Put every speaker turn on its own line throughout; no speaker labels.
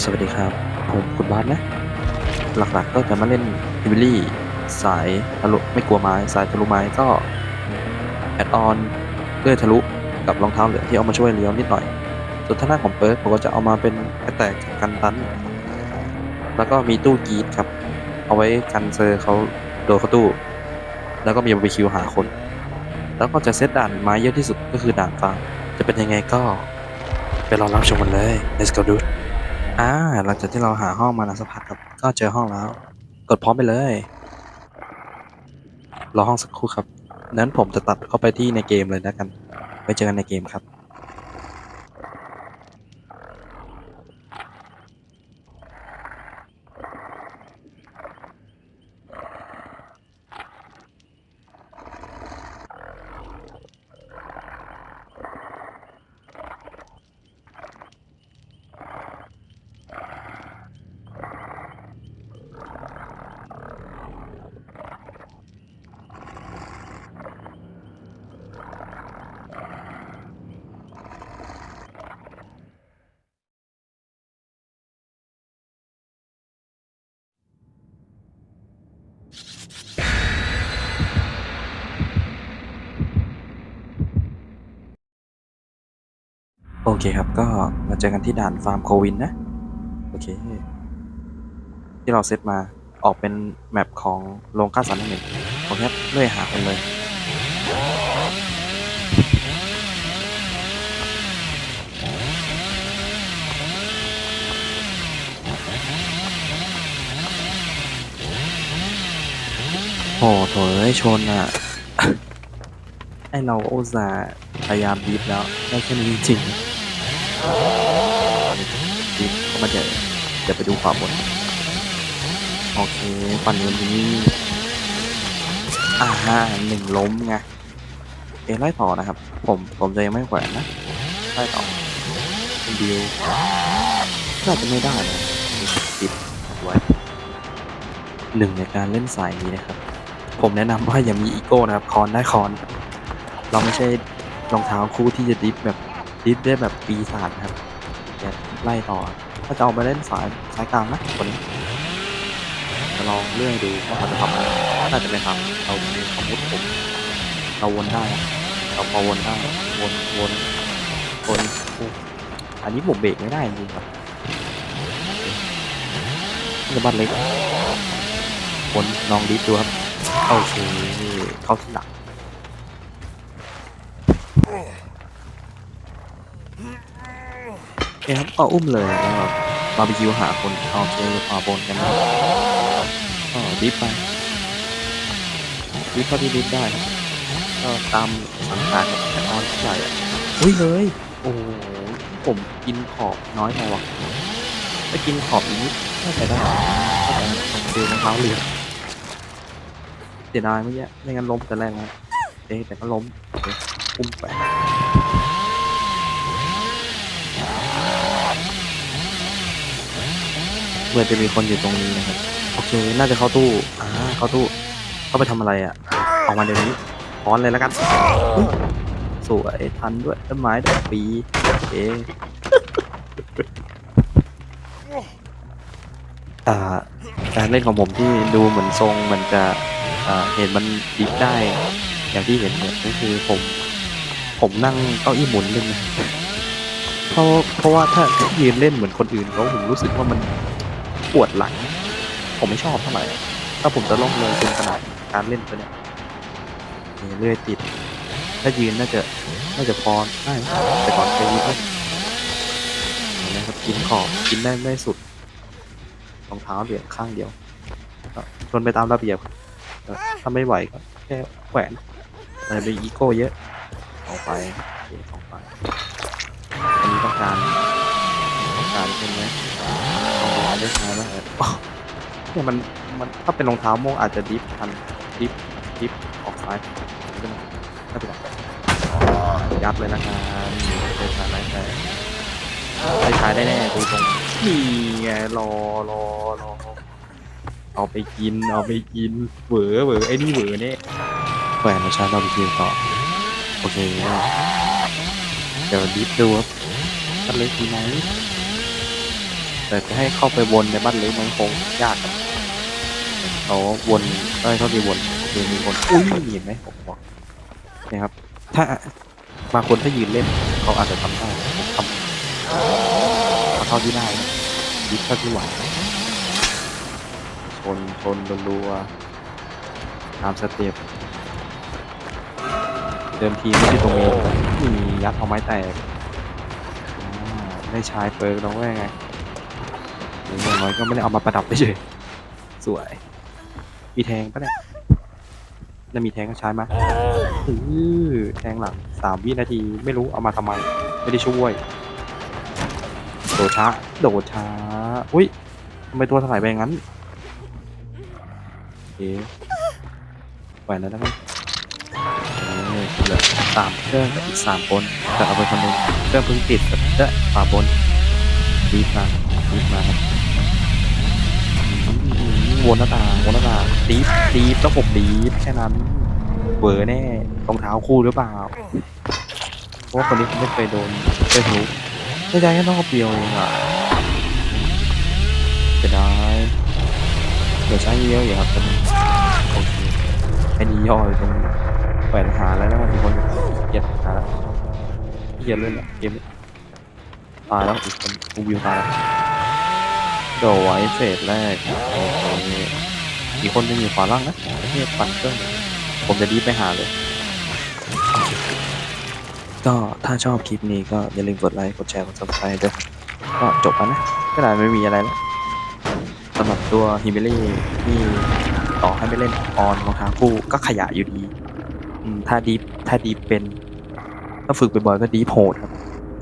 สวัสดีครับ ผมคุณบาสนะ หลักๆก็จะมาเล่นฮิบิลี่สายทะลุไม่กลัวไม้สายทะลุไม้ก็แอดออนเลื่อยทะลุกับรองเท้าเหลือที่เอามาช่วยเลี้ยวนิดหน่อย ส่วนท่าหน้าของเปิร์กผมก็จะเอามาเป็นกระแตกกันตัน แล้วก็มีตู้กรีดครับ เอาไว้กันเซอร์เขาโดนเขาตู้ แล้วก็มีบาร์บีคิวหาคน แล้วก็จะเซตด่านไม้เยอะที่สุดก็คือด่านฟางจะเป็นยังไงก็ไปรอรับชมกันเลย let's go dude อ่าหลังจากที่เราหาห้องมานะสักพักครับ ก็เจอห้องแล้ว กดพร้อมไปเลย รอห้องสักครู่ครับนั้นผมจะตัดเข้าไปที่ในเกมเลยนะกัน ไปเจอกันในเกมครับ โอเคครับก็มาเจอกันที่ด่านฟาร์มโควินนะ โอเค ที่เราเซตมาออกเป็นแมปของโรงฆ่าสัตว์นั่นเองผมแค่เลื่อยหาคนเลย โอ้โถเอ้ยชนอะ ไอเราโอตสาพยายามบีบแล้ว ได้แค่นี้จริงบีบเข้ามาเดี๋ยวเดี๋ยวไปดูความบน โอเค ปั่นวันนี้อ่าฮะหนึ่งล้มไงเอไล่ต่อนะครับ ผม ผมจะยังไม่แขวนนะ ไล่ต่อคุณดิวน่าจะไม่ได้นะติดไว้หนึ่งในการเล่นสายนี้นะครับ ผมแนะนำว่าอย่ามีอีโก้นะครับคอนได้คอน เราไม่ใช่รองเท้าคู่ที่จะดิฟแบบดิฟได้แบบปีศาจนะครับอย่าไล่ต่อ ถ้าจะเอาไปเล่นสายสายกลางนะคนนี้จะลองเลื่อยดูว่าเขาจะทำอะไรน่าจะไม่ทำเรามีสมมติผมเราวนได้เราพอวนได้วนวนวนอู้อันนี้ผมเบรกไม่ได้จริงครับนี่จะบัตเล็กวนลองดิฟดูครับ โอเคเข้าที่หลังโอเคครับก็อุ้มเลยแล้วแบบบาร์บีคิวหาคนโอาเคขอบนกันนะก็ดิฟไปดิฟเท่าที่ดิฟได้ก็ตามสังการแอนออนที่ใหญ่อะอุ้ยเลย โอ้โหผมกินขอบน้อยไปว่ะถ้ากินขอบอีกนิดน่าจะได้ก็จะต้องเดินรองเท้าเหลือง เสียดายเมื่อกี้ไม่งั้นล้มแต่แรกนะเอ๊ะแต่ก็ล้มอุ้มไปเหมือนจะมีคนอยู่ตรงนี้นะครับโอเค น่าจะเข้าตู้อ่าเข้าตู้ เข้าไปทำอะไรอะออกมาเดี๋ยวนี้พอนเลยแล้วกันอุ๊ยสวยทันด้วยต้นไม้ดอกปีโอเคอ่าการเล่นของผมที่ดูเหมือนทรงมันจะ เห็นมันดิฟได้ อย่างที่เห็นเนี่ยก็คือผม ผมนั่งเก้าอี้หมุนเล่นนะเพราะเพราะว่าถ้ายืนเล่นเหมือนคนอื่นเขาผมรู้สึกว่ามันปวดหลัง ผมไม่ชอบเท่าไหร่ ถ้าผมจะล่องเลยเป็นขนาดการเล่นตัวเนี้ยเลื่อยติด ถ้ายืนน่าจะน่าจะพอได้นแต่ก่อนเคยยืนก็เนไหมครับกินขอบกินได้ไม่สุดรองเท้าเหลือข้างเดียวชนไปตามระเบียบ ถ้าไม่ไหวก็แค่แขวนแต่เป็นอีโก้เยอะออกไปโอเคออกไป อันนี้ต้องการต้องการใช่ไหมเอาได้ใช้แล้วอ๋อเนี่ยมันมันถ้าเป็นรองเท้าโม่งอาจจะดิฟทันดิฟดิฟออกซ้ายใช่ไหมถ้าเป็นยัดเลยนะครับได้ใช้ได้ใช้ได้ใช้ได้แน่ดูตรงนี่ไงรอรอรอ เอาไปกิน เอาไปกินเหวอเหวอไอ้นี่เหวอเนี่ยแขวนมาชาร์จเราไปกินต่อโอเค เดี๋ยวดิฟดูครับกันเลยทีไหนแต่จะให้เข้าไปวนในบ้านเล็กมันคงยากครับเขาวนเอ้ยเขาดีวนคือมีคนอุ้ยเห็นไหมผมบอกเนี่ยครับ ถ้าบางคนถ้ายืนเล่นเขาอาจจะทำได้ผมทำเอาเท่าที่ได้นะยิบเท่าที่ไหว ชนชนรัวๆตามสเต็ปเดิมทีไม่ใช่ตรงนี้มียัดเอาไม้แตกอ่าได้ใช้เปิร์กแล้วว่าไงหรืออย่างน้อยก็ไม่ได้เอามาประดับเฉยๆสวย มีแทงปะเนี่ยแล้วมีแทงก็ใช้ไหมอือแทงหลังสามวินาทีไม่รู้เอามาทำไม ไม่ได้ช่วย โดดช้า โดดช้า อุ้ยทำไมตัวถลายไปอย่างนั้นโอเค ไหวแล้วนะครับเออเหลือสามเครื่องกับอีกสามคนจะเอาไปคนหนึงเครื่องเพิ่งติดกับเจ้าฝาบนรีบมารีบมาครับอืมวนหน้าตางวนหน้าต่างดีฟดีฟแล้วผมดีฟแค่นั้นเวอร์แน่รองเท้าคู่หรือเปล่าเพราะว่าคนนี้เขาไม่เคยโดนเคยทะลุไม่ได้แค่ต้องเอาเปรียวเองอะจะได้ เดี๋ยวใช้เยอะอยู่ครับโอเคไอ้นี่ย่ออยู่ตรงแหวนหาแล้วแล้วอีกคนเหยียดหาแล้วเหยียดเล่นละเกมตายแล้วอีกคนอูวิวตายแล้วเดี๋ยวไว้เฟสแรกโอเคอีกคนนึงอยู่ขวาล่างนะเหี้ยปั่นเครื่องผมจะดีไปหาเลย ก็ถ้าชอบคลิปนี้ก็อย่าลืมกดไลค์กดแชร์กด subscribe ด้วยก็จบแล้วนะก็ได้ไม่มีอะไรแล้ว สำหรับตัวฮิมิลี่ที่ต่อให้ไม่เล่นออนรองเท้าคู่ก็ขยะอยู่ดีถ้าดีถ้าดีเป็นถ้าฝึกบ่อยๆก็ดีโหดครับ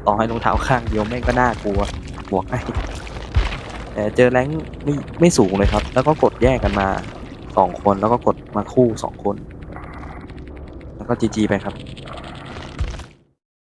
ต่อให้รองเท้าข้างเดียวแม่งก็น่ากลัวบวกให้แต่เจอแรงไม่ไม่สูงเลยครับ แล้วก็กดแยกกันมาสองคนแล้วก็กดมาคู่สองคน แล้วก็จีจีไปครับ